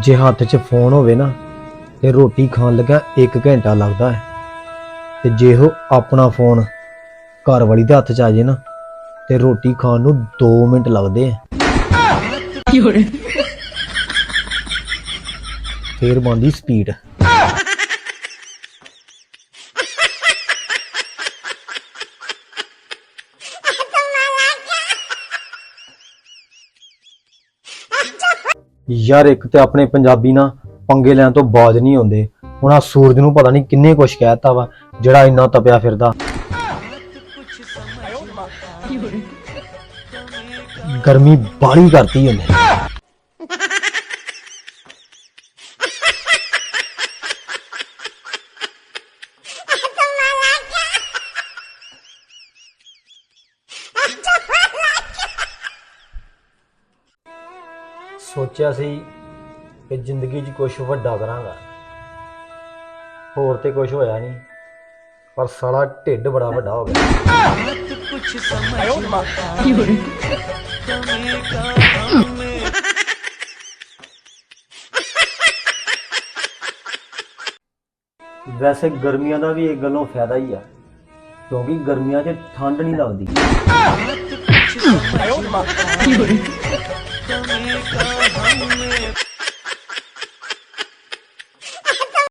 ਜੇ ਹੱਥ 'ਚ ਫੋਨ ਹੋਵੇ ਨਾ ਤੇ ਰੋਟੀ ਖਾਣ ਲੱਗਾ 1 ਘੰਟਾ ਲੱਗਦਾ ਹੈ। ਤੇ ਜੇ ਉਹ ਆਪਣਾ ਫੋਨ ਘਰ ਵਾਲੀ ਦੇ ਹੱਥ 'ਚ ਆ ਜੇ ਨਾ ਤੇ ਰੋਟੀ ਖਾਣ ਨੂੰ 2 ਮਿੰਟ ਲੱਗਦੇ ਆ ਫੇਰ ਬੰਦੀ ਸਪੀਡ ਯਾਰ ਇੱਕ ਤੇ ਆਪਣੇ ਪੰਜਾਬੀ ਨਾ ਪੰਗੇ ਲੈਣ ਤੋਂ ਬਾਜ ਨਹੀਂ ਆਉਂਦੇ ਹੁਣ ਆ ਸੂਰਜ ਨੂੰ ਪਤਾ ਨਹੀਂ ਕਿੰਨੇ ਕੁਛ ਕਹਿਤਾ ਵਾ, ਜਿਹੜਾ ਇੰਨਾ ਤਪਿਆ ਫਿਰਦਾ। ਗਰਮੀ ਬਾਲੀ ਕਰਤੀ ਉਹਨੇ। ਸੋਚਿਆ ਸੀ ਕਿ ਜ਼ਿੰਦਗੀ 'ਚ ਕੁਝ ਵੱਡਾ ਕਰਾਂਗਾ। ਹੋਰ ਤੇ ਕੁਝ ਹੋਇਆ ਨਹੀਂ, ਪਰ ਸਾਲਾ ਢਿੱਡ ਬੜਾ ਵੱਡਾ ਹੋ ਗਿਆ। ਵੈਸੇ ਗਰਮੀਆਂ ਦਾ ਵੀ ਇੱਕ ਗੱਲੋਂ ਫਾਇਦਾ ਹੀ ਆ, ਕਿਉਂਕਿ ਗਰਮੀਆਂ 'ਚ ਠੰਡ ਨਹੀਂ ਲੱਗਦੀ। तो हमने